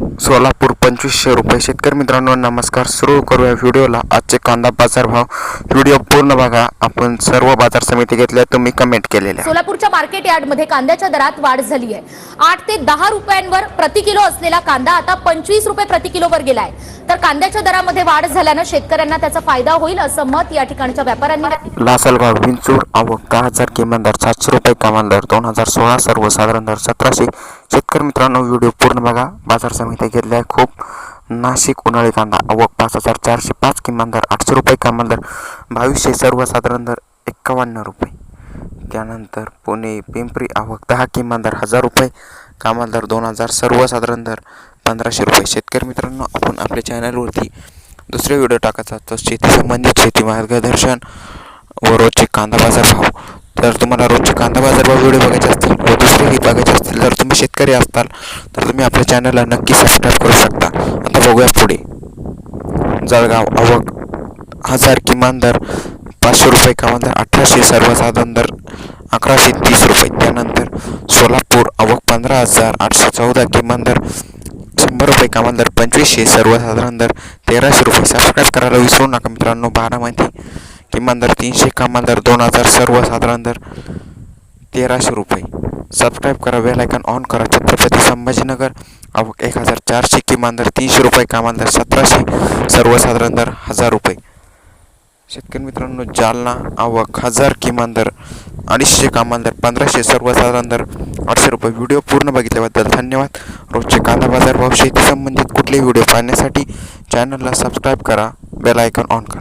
सोलापूर पंचवीसशे रुपये शेतकरी मित्रांनो नमस्कार. सुरू करूया व्हिडिओला. आजचे कांदा बाजार भाव. व्हिडिओ पूर्ण बघा. आपण सर्व बाजार समिती घेतल्या तुम्ही कमेंट केलेल्या. सोलापूरच्या मार्केट यार्डमध्ये कांद्याच्या दरात वाढ झाली आहे आठ ते दहा रुपयांवर प्रति किलो असलेला कांदा आता पंचवीस रुपये प्रति किलोवर गेलाय. तर कांद्याच्या दरामध्ये वाढ झाल्यानं शेतकऱ्यांना त्याचा फायदा होईल असं मत या ठिकाणच्या व्यापाऱ्यांनी लासलगाव विंचूर आवक दहा हजार किमान दर सातशे रुपये किमान दर दोन हजार सोळा सर्वसाधारण दर सतराशे. शेतकरी मित्रांनो व्हिडिओ पूर्ण बघा. बाजार समिती घेतल्या आहे खूप. नाशिक उन्हाळी कांदा आवक पाच हजार चारशे पाच किमान दर आठशे रुपये किमान दर. बावीसशे सर्वसाधारण दर एक्कावन्न रुपये. त्यानंतर पुणे पिंपरी आवक दहा किमान दर हजार रुपये कामाल दर दोन हजार सर्वसाधारण दर. पंधराशे रुपये. शेतकरी मित्रांनो आपण आपल्या चॅनलवरती दुसरे व्हिडिओ टाकायचा तर शेती संबंधित शेती मार्गदर्शन व रोजचे कांदा बाजार भाव. जर तुम्हाला रोजचे कांदा बाजार भाव व्हिडिओ बघायचे असतील व दुसरेही बघायचे असतील जर तुम्ही शेतकरी असताल तर तुम्ही आपल्या चॅनलला नक्की सबस्क्राईब करू शकता. आता बघूया पुढे. जळगाव आवक हजार किमान दर पाचशे रुपये किमान दर अठराशे सर्वसाधारण दर अकराशे तीस रुपये. त्यानंतर सोलापूर आवक पंधरा हजार आठशे चौदा किमान दर शंभर रुपये कमान दर पंचवीसशे सर्वसाधारण दर तेराशे रुपये. सबस्क्राईब करायला विसरू नका मित्रांनो बारामती किमान दर तीनशे कमान दर दोन हजार सर्वसाधारण दर तेराशे रुपये. सबस्क्राईब करा वेलायकन ऑन करा. छत्रपती संभाजीनगर आवक एक हजार चारशे किमान दर तीनशे रुपये कमान दर सतराशे सर्वसाधारण दर हजार रुपये. शेतकरी मित्रांनो जालना आवक हजार किमान दर अडीचशे कमाल दर पंधराशे सर्वसाधारण दर आठशे रुपये व्हिडिओ पूर्ण बघितल्याबद्दल धन्यवाद. रोजचे कांदा बाजार भाव शेती संबंधित कुठले व्हिडिओ पाहण्यासाठी चॅनलला सबस्क्राईब करा बेल आयकॉन ऑन करा.